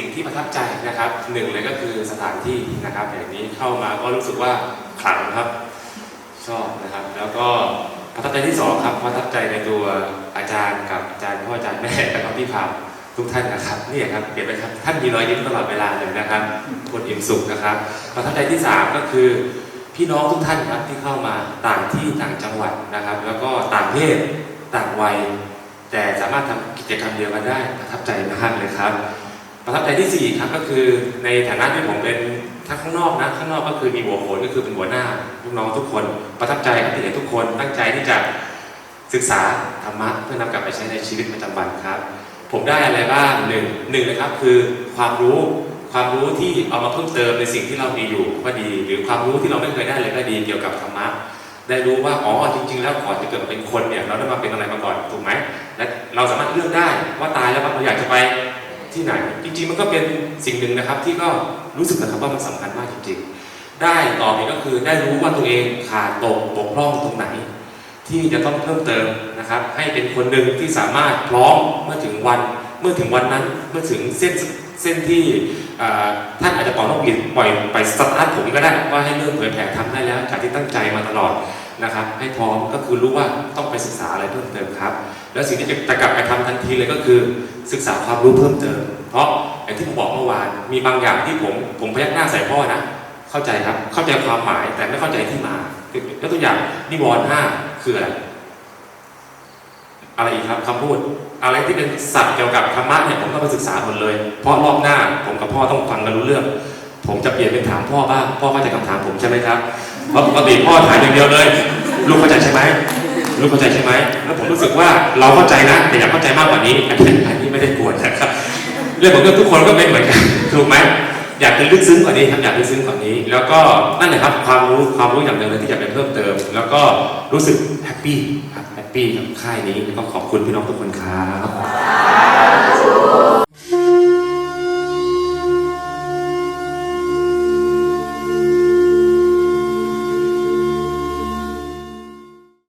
สิ่งที่ประทับใจนะครับหนึ่งเลยก็คือสถานที่นะครับอย่างนี้เข้ามาก็รู้สึกว่าขลังครับชอบนะครับ แล้วก็ประทับใจที่สองครับประทับใจในตัวอาจารย์กับอาจารย์พ่ออาจารย์แม่แล้วก็พี่พามทุกท่านนะครับนี่ครับเห็นไหมครับท่านมีรอยยิ้มตลอดเวลาเลยนะครับคนอิ่มสุขนะครับประทับใจที่สามก็คือ พี่น้องทุกท่านครับที่เข้ามาต่างที่ต่างจังหวัดนะครับ แล้วก็ต่างเพศต่างวัย แต่สามารถทำกิจกรรมเดียวกันได้ประทับใจมากเลยครับ ประทับใจที่สี่ครับก็คือในฐานะที่ผมเป็นทั้งข้างนอกนะข้างนอกก็คือมีหัวโขนก็คือเป็นหัวหน้าลูกน้องทุกคน ประทับใจครับที่เห็นทุกคนตั้งใจที่จะศึกษาธรรมะเพื่อนำกลับไปใช้ในชีวิตประจำวันครับ ผมได้อะไรบ้างหนึ่งหนึ่งนะครับคือความรู้ความรู้ที่เอามาเพิ่มเติมในสิ่งที่เรามีอยู่ก็ดี หรือความรู้ที่เราไม่เคยได้เลยก็ดีเกี่ยวกับธรรมะได้รู้ว่าอ๋อจริง ๆ แล้วก่อนจะเกิดมาเป็นคนเนี่ยเราได้มาเป็นอะไรมาก่อนถูกไหมและเราสามารถเลือกได้ว่าตายแล้วเราอยากจะไป ที่ไหน จริง ๆ มันก็เป็นสิ่งหนึ่งนะครับ ที่ก็รู้สึกนะครับว่ามันสำคัญมากจริง ๆ ได้ต่อไปก็คือได้รู้ว่าตัวเองขาดตกบกพร่องตรงไหน ที่จะต้องเพิ่มเติมนะครับ ให้เป็นคนหนึ่งที่สามารถพร้อมเมื่อถึงวัน เมื่อถึงวันนั้นเมื่อถึงเส้นเส้นที่ท่านอาจจะปล่อยนกหวีดปล่อยไปสตาร์ทผมก็ได้ว่าให้เริ่มเผยแผ่ทำได้แล้วจากที่ตั้งใจมาตลอดนะครับ ให้พร้อมก็คือรู้ว่าต้องไปศึกษาอะไรเพิ่มเติมครับ แล้วสิ่งที่จะกลับไปทำทันทีเลยก็คือศึกษาความรู้เพิ่มเติม เพราะอย่างที่ผมบอกเมื่อวานมีบางอย่างที่ผมผมพยักหน้าใส่พ่อนะเข้าใจครับเข้าใจความหมายแต่ไม่เข้าใจที่มายกตัวอย่างนิวรณ์ห้าคืออะไรอะไรอีกครับคำพูด อะไรที่เป็นศัพท์เกี่ยวกับธรรมะเนี่ยผมต้องไปศึกษาหมดเลย เพราะรอบหน้าผมกับพ่อต้องฟังกันรู้เรื่อง ผมจะเปลี่ยนเป็นถามพ่อบ้างพ่อเข้าใจคำถามผมใช่ไหมครับเพราะปกติพ่อถามอย่างเดียวเลย ลูกเข้าใจใช่ไหมลูกเข้าใจใช่ไหมแล้วผมรู้สึกว่าเราเข้าใจนะ แต่อยากเข้าใจมากกว่านี้อันนี้ไม่ได้กวนนะครับเรื่องของเรื่องทุกคนก็เป็นเหมือนกันถูกไหมอยากจะลึกซึ้งกว่านี้ครับอยากลึกซึ้งกว่านี้ แล้วก็นั่นแหละครับความรู้ความรู้อย่างหนึ่งเลยที่อยากจะเพิ่มเติม แล้วก็รู้สึกแฮปปี้ครับ ปี้กับค่ายนี้แล้วก็ขอบคุณพี่น้องทุกคนครับ